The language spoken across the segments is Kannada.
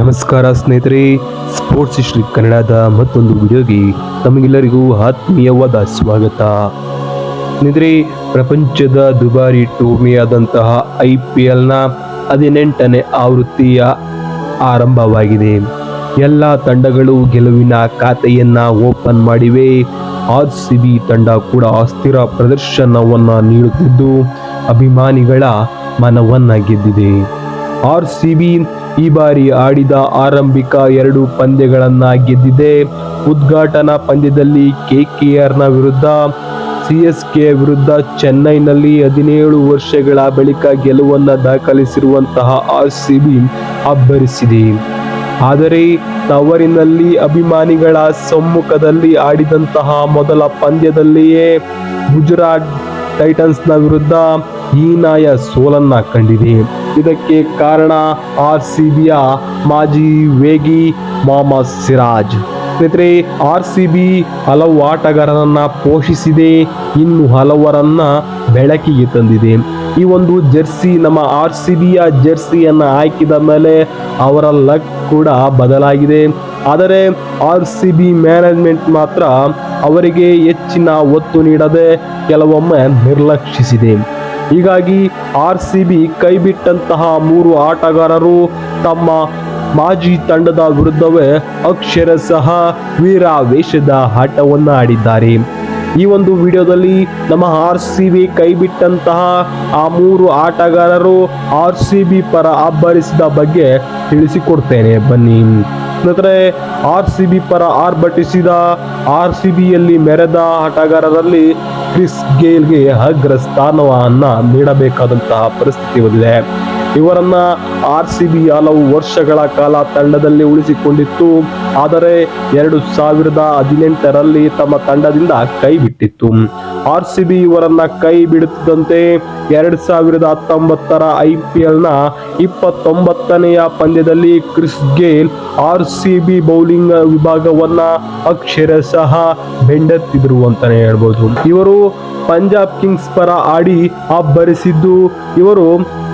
ನಮಸ್ಕಾರ ಸ್ನೇಹಿತರೆ ಸ್ಪೋರ್ಟ್ಸ್ ಹಿಸ್ಟ್ರಿ ಕನ್ನಡದ ಮತ್ತೊಂದು ವಿಡಿಯೋಗೆ ತಮಗೆಲ್ಲರಿಗೂ ಆತ್ಮೀಯವಾದ ಸ್ವಾಗತ. ಸ್ನೇಹಿತರೆ, ಪ್ರಪಂಚದ ದುಬಾರಿ ಟೂರ್ನಿಯಾದಂತಹ ಐ ಪಿ ಎಲ್ನ ಹದಿನೆಂಟನೇ ಆವೃತ್ತಿಯ ಆರಂಭವಾಗಿದೆ. ಎಲ್ಲ ತಂಡಗಳು ಗೆಲುವಿನ ಖಾತೆಯನ್ನು ಓಪನ್ ಮಾಡಿವೆ. ಆರ್ ಸಿ ಬಿ ತಂಡ ಕೂಡ ಅಸ್ಥಿರ ಪ್ರದರ್ಶನವನ್ನು ನೀಡುತ್ತಿದ್ದು ಅಭಿಮಾನಿಗಳ ಮನವನ್ನ ಗೆದ್ದಿದೆ ಆರ್ ಸಿ ಬಿ ಈ ಬಾರಿ ಆಡಿದ ಆರಂಭಿಕ ಎರಡು ಪಂದ್ಯಗಳನ್ನ ಗೆದ್ದಿದೆ ಉದ್ಘಾಟನಾ ಪಂದ್ಯದಲ್ಲಿ ಕೆಕೆಆರ್ನ ವಿರುದ್ಧ ಸಿಎಸ್ಕೆ ವಿರುದ್ಧ ಚೆನ್ನೈನಲ್ಲಿ ಹದಿನೇಳು ವರ್ಷಗಳ ಬಳಿಕ ಗೆಲುವನ್ನು ದಾಖಲಿಸಿರುವಂತಹ ಆರ್ ಸಿ ಬಿ ಅಬ್ಬರಿಸಿದೆ. ಆದರೆ ತವರಿನಲ್ಲಿ ಅಭಿಮಾನಿಗಳ ಸಮ್ಮುಖದಲ್ಲಿ ಆಡಿದಂತಹ ಮೊದಲ ಪಂದ್ಯದಲ್ಲಿಯೇ ಗುಜರಾತ್ ಟೈಟನ್ಸ್ನ ವಿರುದ್ಧ ಹೀನಾಯ ಸೋಲನ್ನ ಕಂಡಿದೆ. ಇದಕ್ಕೆ ಕಾರಣ ಆರ್ ಸಿ ಬಿಯ ಮಾಜಿ ವೇಗಿ ಮೊಹಮ್ಮದ್ ಸಿರಾಜ್. ಸ್ನೇಹಿತರೆ ಆರ್ ಸಿ ಬಿ ಹಲವು ಆಟಗಾರರನ್ನ ಪೋಷಿಸಿದೆ. ಇನ್ನು ಹಲವರನ್ನ ಬೆಳಕಿಗೆ ತಂದಿದೆ. ಈ ಒಂದು ಜೆರ್ಸಿ, ನಮ್ಮ ಆರ್ ಸಿ ಬಿಯ ಜೆರ್ಸಿಯನ್ನು ಹಾಕಿದ ಮೇಲೆ ಅವರ ಲಕ್ ಕೂಡ ಬದಲಾಗಿದೆ. ಆದರೆ ಆರ್ ಸಿ ಬಿ ಮ್ಯಾನೇಜ್ಮೆಂಟ್ ಮಾತ್ರ ಅವರಿಗೆ ಹೆಚ್ಚಿನ ಒತ್ತು ನೀಡದೆ ಕೆಲವೊಮ್ಮೆ ನಿರ್ಲಕ್ಷಿಸಿದೆ. ಹೀಗಾಗಿ ಆರ್ ಸಿ ಬಿ ಕೈಬಿಟ್ಟಂತಹ ಮೂರು ಆಟಗಾರರು ತಮ್ಮ ಮಾಜಿ ತಂಡದ ವಿರುದ್ಧವೇ ಅಕ್ಷರಶಃ ವೇಷದ ಆಟವನ್ನು ಆಡಿದ್ದಾರೆ. ಈ ಒಂದು ವಿಡಿಯೋದಲ್ಲಿ ನಮ್ಮ ಆರ್ ಸಿ ಬಿ ಕೈಬಿಟ್ಟಂತಹ ಆ ಮೂರು ಆಟಗಾರರು ಆರ್ ಸಿ ಬಿ ಪರ ಅಬ್ಬರಿಸಿದ ಬಗ್ಗೆ ತಿಳಿಸಿಕೊಡ್ತೇನೆ. ಬನ್ನಿ. ನಂತರ ಆರ್ ಸಿ ಬಿ ಪರ ಆರ್ಭಟಿಸಿದ ಆರ್ ಸಿ ಬಿಯಲ್ಲಿ ಮೆರೆದ ಆಟಗಾರರಲ್ಲಿ ಕ್ರಿಸ್ ಗೇಲ್ಗೆ ಅಗ್ರ ಸ್ಥಾನವನ್ನ ನೀಡಬೇಕಾದಂತಹ ಪರಿಸ್ಥಿತಿ ಬಂದಿದೆ. ಇವರನ್ನ ಆರ್ ಸಿ ಬಿ ಹಲವು ವರ್ಷಗಳ ಕಾಲ ತಂಡದಲ್ಲಿ ಉಳಿಸಿಕೊಂಡಿತ್ತು. ಆದರೆ ಎರಡು ಸಾವಿರದ ಹದಿನೆಂಟರಲ್ಲಿ ತಮ್ಮ ತಂಡದಿಂದ ಕೈ ಬಿಟ್ಟಿತ್ತು. ಆರ್ ಸಿ ಬಿ ಇವರನ್ನ ಕೈ ಬಿಡುತ್ತಿದ್ದಂತೆ ಎರಡು ಸಾವಿರದ ಹತ್ತೊಂಬತ್ತರ ಐ ಪಿ ಎಲ್ನ ಇಪ್ಪತ್ತೊಂಬತ್ತನೆಯ ಪಂದ್ಯದಲ್ಲಿ Chris Gayle R C B bowling ವಿಭಾಗವನ್ನ ಅಕ್ಷರಶಃ ಬೆಂಡೆತ್ತಿದ್ರು ಅಂತಾನೆ ಹೇಳ್ಬೋದು. ಇವರು ಪಂಜಾಬ್ ಕಿಂಗ್ಸ್ ಪರ ಆಡಿ ಅಬ್ಬರಿಸಿದ್ದು. ಇವರು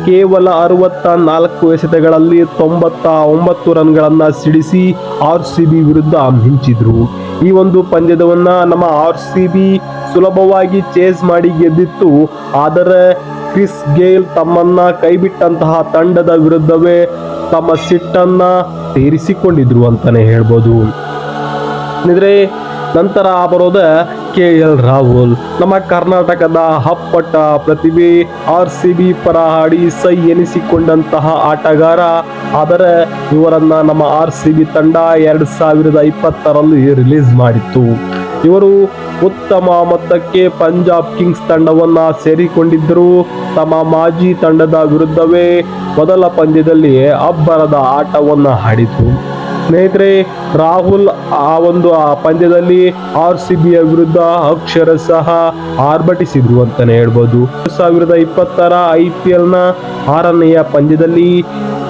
ಕೇವಲ ಅರವತ್ತ ನಾಲ್ಕು ಎಸೆತಗಳಲ್ಲಿ ತೊಂಬತ್ತ ಒಂಬತ್ತು ರನ್ಗಳನ್ನು ಸಿಡಿಸಿ ಆರ್ ಸಿ ಬಿ ವಿರುದ್ಧ ಮಿಂಚಿದ್ರು. ಈ ಒಂದು ಪಂದ್ಯದವನ್ನ ನಮ್ಮ ಆರ್ ಸಿ ಬಿ ಸುಲಭವಾಗಿ ಚೇಸ್ ಮಾಡಿ ಗೆದ್ದಿತ್ತು. ಆದರೆ ಕ್ರಿಸ್ ಗೇಲ್ ತಮ್ಮನ್ನ ಕೈಬಿಟ್ಟಂತಹ ತಂಡದ ವಿರುದ್ಧವೇ ತಮ್ಮ ಸಿಟ್ಟನ್ನ ತೀರಿಸಿಕೊಂಡಿದ್ರು ಅಂತಾನೆ ಹೇಳ್ಬೋದು. ನಂತರ ಬರೋದ ಕೆ ಎಲ್ ರಾಹುಲ್ ನಮ್ಮ ಕರ್ನಾಟಕದ ಹಪ್ಪಟ್ಟ ಪ್ರತಿಭೆ ಆರ್ ಸಿ ಬಿ ಪರ ಆಡಿ ಸೈ ಎನಿಸಿಕೊಂಡಂತಹ ಆಟಗಾರ. ಆದರೆ ಇವರನ್ನ ನಮ್ಮ ಆರ್ ಸಿ ಬಿ ತಂಡ ಎರಡು ಸಾವಿರದ ಇಪ್ಪತ್ತರಲ್ಲಿ ರಿಲೀಸ್ ಮಾಡಿತ್ತು. ಇವರು ಉತ್ತಮ ಮೊತ್ತಕ್ಕೆ ಪಂಜಾಬ್ ಕಿಂಗ್ಸ್ ತಂಡವನ್ನ ಸೇರಿಕೊಂಡಿದ್ದರು. ತಮ್ಮ ಮಾಜಿ ತಂಡದ ವಿರುದ್ಧವೇ ಮೊದಲ ಪಂದ್ಯದಲ್ಲಿ ಅಬ್ಬರದ ಆಟವನ್ನು ಆಡಿತು. ಸ್ನೇಹಿತರೆ, ರಾಹುಲ್ ಆ ಒಂದು, ಆ ಪಂದ್ಯದಲ್ಲಿ ಆರ್ ಸಿ ಬಿಯ ವಿರುದ್ಧ ಅಕ್ಷರ ಸಹ ಆರ್ಭಟಿಸಿದ್ರು ಅಂತಾನೆ ಹೇಳ್ಬೋದು. ಎರಡ್ ಸಾವಿರದ ಇಪ್ಪತ್ತರ ಐ ಪಿ ಎಲ್ನ ಆರನೆಯ ಪಂದ್ಯದಲ್ಲಿ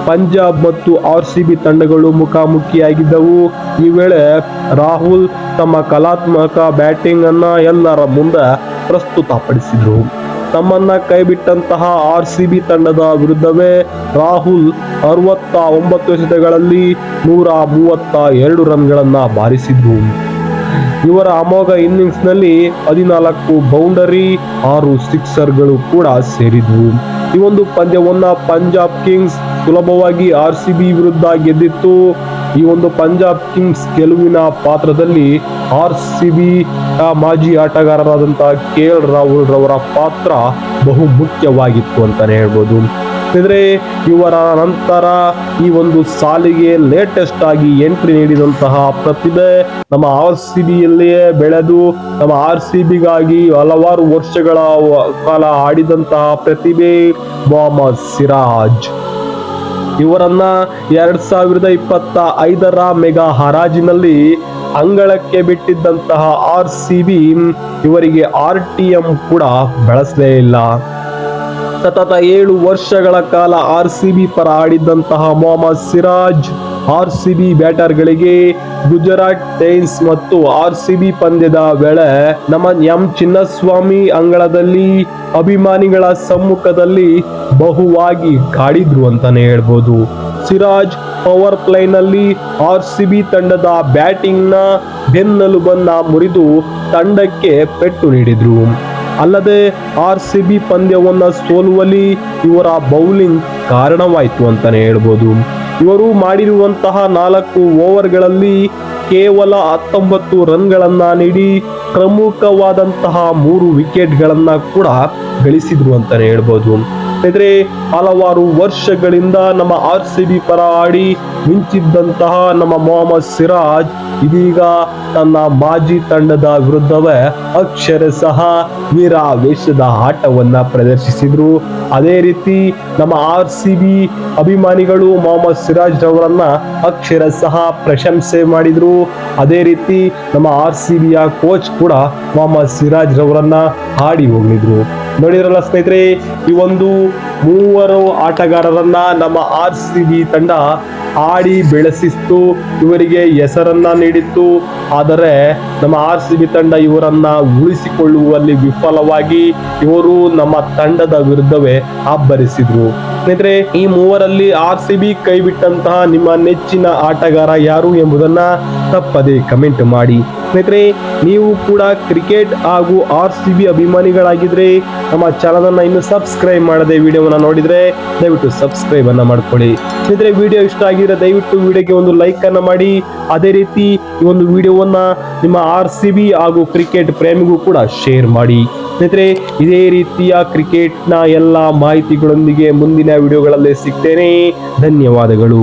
ಪಂಜಾಬ್ ಮತ್ತು ಆರ್ ಸಿ ಬಿ ತಂಡಗಳು ಮುಖಾಮುಖಿಯಾಗಿದ್ದವು. ಈ ವೇಳೆ ರಾಹುಲ್ ತಮ್ಮ ಕಲಾತ್ಮಕ ಬ್ಯಾಟಿಂಗ್ ಅನ್ನ ಎಲ್ಲರ ಮುಂದೆ ಪ್ರಸ್ತುತಪಡಿಸಿದ್ರು. ತಮ್ಮನ್ನ ಕೈಬಿಟ್ಟಂತಹ ಆರ್ ಸಿ ಬಿ ತಂಡದ ವಿರುದ್ಧವೇ ರಾಹುಲ್ ಅರವತ್ತ ಒಂಬತ್ತು ಎಸೆತಗಳಲ್ಲಿ ನೂರ ಮೂವತ್ತ ಎರಡು ರನ್ಗಳನ್ನು ಬಾರಿಸಿದ್ರು ಇವರ ಅಮೋಘ ಇನ್ನಿಂಗ್ಸ್ನಲ್ಲಿ ಹದಿನಾಲ್ಕು ಬೌಂಡರಿ, ಆರು ಸಿಕ್ಸರ್ಗಳು ಕೂಡ ಸೇರಿದ್ವು. ಈ ಒಂದು ಪಂದ್ಯವನ್ನು ಪಂಜಾಬ್ ಕಿಂಗ್ಸ್ ಸುಲಭವಾಗಿ ಆರ್ ಸಿ ಬಿ ವಿರುದ್ಧ ಗೆದ್ದಿತ್ತು. ಈ ಒಂದು ಪಂಜಾಬ್ ಕಿಂಗ್ಸ್ ಗೆಲುವಿನ ಪಾತ್ರದಲ್ಲಿ ಆರ್ ಸಿ ಬಿ ಮಾಜಿ ಆಟಗಾರರಾದಂತಹ ಕೆ ಎಲ್ ರಾಹುಲ್ ರವರ ಪಾತ್ರ ಬಹು ಮುಖ್ಯವಾಗಿತ್ತು ಅಂತಾನೆ ಹೇಳ್ಬೋದು. ಅಂದರೆ ಇವರ ನಂತರ ಈ ಒಂದು ಸಾಲಿಗೆ ಲೇಟೆಸ್ಟ್ ಆಗಿ ಎಂಟ್ರಿ ನೀಡಿದಂತಹ ಪ್ರತಿಭೆ ನಮ್ಮ ಆರ್ ಸಿ ಬಿಯಲ್ಲಿಯೇ ಬೆಳೆದು, ನಮ್ಮ ಆರ್ ಸಿ ಬಿಗಾಗಿ ಹಲವಾರು ವರ್ಷಗಳ ಕಾಲ ಆಡಿದಂತಹ ಪ್ರತಿಭೆ ಮೊಹಮ್ಮದ್ ಸಿರಾಜ್. ಇವರನ್ನ ಎರಡ್ ಸಾವಿರದ ಇಪ್ಪತ್ತ ಐದರ ಮೆಗಾ ಹರಾಜಿನಲ್ಲಿ ಅಂಗಳಕ್ಕೆ ಬಿಟ್ಟಿದ್ದಂತಹ ಆರ್ ಸಿ ಬಿ ಇವರಿಗೆ ಆರ್ ಟಿ ಎಂ ಕೂಡ ಬಳಸಲೇ ಇಲ್ಲ. ಸತತ ಏಳು ವರ್ಷಗಳ ಕಾಲ ಆರ್ ಸಿ ಬಿ ಪರ ಆಡಿದ್ದಂತಹ Mohammed Siraj, R C B ಬ್ಯಾಟರ್ಗಳಿಗೆ Gujarat Titans ಮತ್ತು ಆರ್ ಸಿ ಬಿ ಪಂದ್ಯದ ವೇಳೆ ನಮ್ಮ ಎಂ ಚಿನ್ನಸ್ವಾಮಿ ಅಂಗಳದಲ್ಲಿ ಅಭಿಮಾನಿಗಳ ಸಮ್ಮುಖದಲ್ಲಿ ಬಹುವಾಗಿ ಕಾಡಿದ್ರು ಅಂತಾನೆ ಹೇಳ್ಬೋದು. ಸಿರಾಜ್ ಪವರ್ ಪ್ಲೇನಲ್ಲಿ ಆರ್ ಸಿ ಬಿ ತಂಡದ ಬ್ಯಾಟಿಂಗ್ನ ಬೆನ್ನೆಲುಬನ್ನ ಮುರಿದು ತಂಡಕ್ಕೆ ಪೆಟ್ಟು ನೀಡಿದ್ರು. ಅಲ್ಲದೆ ಆರ್ ಸಿ ಬಿ ಪಂದ್ಯವನ್ನ ಸೋಲುವಲ್ಲಿ ಇವರ ಬೌಲಿಂಗ್ ಕಾರಣವಾಯಿತು ಅಂತಾನೆ ಹೇಳ್ಬೋದು. ಇವರು ಮಾಡಿರುವಂತಹ ನಾಲ್ಕು ಓವರ್ಗಳಲ್ಲಿ ಕೇವಲ ಹತ್ತೊಂಬತ್ತು ರನ್ಗಳನ್ನು ನೀಡಿ ಪ್ರಮುಖವಾದಂತಹ ಮೂರು ವಿಕೆಟ್ಗಳನ್ನು ಕೂಡ ಗಳಿಸಿದ್ರು ಅಂತಾನೆ ಹೇಳ್ಬೋದು. ಸ್ನೇಹಿತರೆ ಹಲವಾರು ವರ್ಷಗಳಿಂದ ನಮ್ಮ ಆರ್ ಸಿ ಬಿ ಪರ ಆಡಿ ಮಿಂಚಿದ್ದಂತಹ ನಮ್ಮ ಮೊಹಮ್ಮದ್ ಸಿರಾಜ್, ಇದೀಗ ತನ್ನ ಮಾಜಿ ತಂಡದ ವಿರುದ್ಧವೇ ಅಕ್ಷರ ಸಹ ವೀರಾವೇಶದ ಆಟವನ್ನ ಪ್ರದರ್ಶಿಸಿದ್ರು. ಅದೇ ರೀತಿ ನಮ್ಮ ಆರ್ ಸಿ ಬಿ ಅಭಿಮಾನಿಗಳು ಮೊಹಮ್ಮದ್ ಸಿರಾಜ್ ಅಕ್ಷರ ಸಹ ಪ್ರಶಂಸೆ ಮಾಡಿದ್ರು. ಅದೇ ರೀತಿ ನಮ್ಮ ಆರ್ ಸಿ ಬಿಯ ಕೋಚ್ ಕೂಡ ಮೊಹಮ್ಮದ್ ಸಿರಾಜ್ ರವರನ್ನ ಹಾಡಿ ಹೋಗಿದ್ರು ನೋಡಿದ್ರಲ್ಲ ಸ್ನೇಹಿತರೆ, ಈ ಒಂದು ಮೂವರು ಆಟಗಾರರನ್ನ ನಮ್ಮ ಆರ್ ಸಿ ಬಿ ತಂಡ ಆಡಿ ಬೆಳೆಸಿತ್ತು, ಇವರಿಗೆ ಹೆಸರನ್ನ ನೀಡಿತ್ತು. ಆದರೆ ನಮ್ಮ ಆರ್ ಸಿ ಬಿ ತಂಡ ಇವರನ್ನ ಉಳಿಸಿಕೊಳ್ಳುವಲ್ಲಿ ವಿಫಲವಾಗಿ ಇವರು ನಮ್ಮ ತಂಡದ ವಿರುದ್ಧವೇ ಅಬ್ಬರಿಸಿದ್ರು. ಸ್ನೇಹಿತರೆ, ಈ ಮೂವರಲ್ಲಿ ಆರ್ ಸಿ ಬಿ ಕೈ ಬಿಟ್ಟಂತಹ ನಿಮ್ಮ ನೆಚ್ಚಿನ ಆಟಗಾರ ಯಾರು ಎಂಬುದನ್ನ ತಪ್ಪದೆ ಕಮೆಂಟ್ ಮಾಡಿ. ಸ್ನೇಹಿತರೆ, ನೀವು ಕೂಡ ಕ್ರಿಕೆಟ್ ಹಾಗೂ ಆರ್ ಸಿ ಬಿ ಅಭಿಮಾನಿಗಳಾಗಿದ್ರೆ ನಮ್ಮ ಚಾನಲ್ ಅನ್ನ ಇನ್ನು ಸಬ್ಸ್ಕ್ರೈಬ್ ಮಾಡದೆ ವಿಡಿಯೋವನ್ನು ನೋಡಿದ್ರೆ ದಯವಿಟ್ಟು ಸಬ್ಸ್ಕ್ರೈಬನ್ನು ಮಾಡ್ಕೊಳ್ಳಿ. ಸ್ನೇಹಿತರೆ, ವಿಡಿಯೋ ಇಷ್ಟ ಆಗಿದ್ರೆ ದಯವಿಟ್ಟು ವಿಡಿಯೋಗೆ ಒಂದು ಲೈಕ್ ಅನ್ನ ಮಾಡಿ. ಅದೇ ರೀತಿ ಈ ಒಂದು ವಿಡಿಯೋವನ್ನು ನಿಮ್ಮ ಆರ್ ಸಿ ಬಿ ಹಾಗೂ ಕ್ರಿಕೆಟ್ ಪ್ರೇಮಿಗೂ ಕೂಡ ಶೇರ್ ಮಾಡಿ. ಸ್ನೇಹಿತರೆ, ಇದೇ ರೀತಿಯ ಕ್ರಿಕೆಟ್ನ ಎಲ್ಲ ಮಾಹಿತಿಗಳೊಂದಿಗೆ ಮುಂದಿನ ವಿಡಿಯೋಗಳಲ್ಲಿ ಸಿಗ್ತೇನೆ. ಧನ್ಯವಾದಗಳು.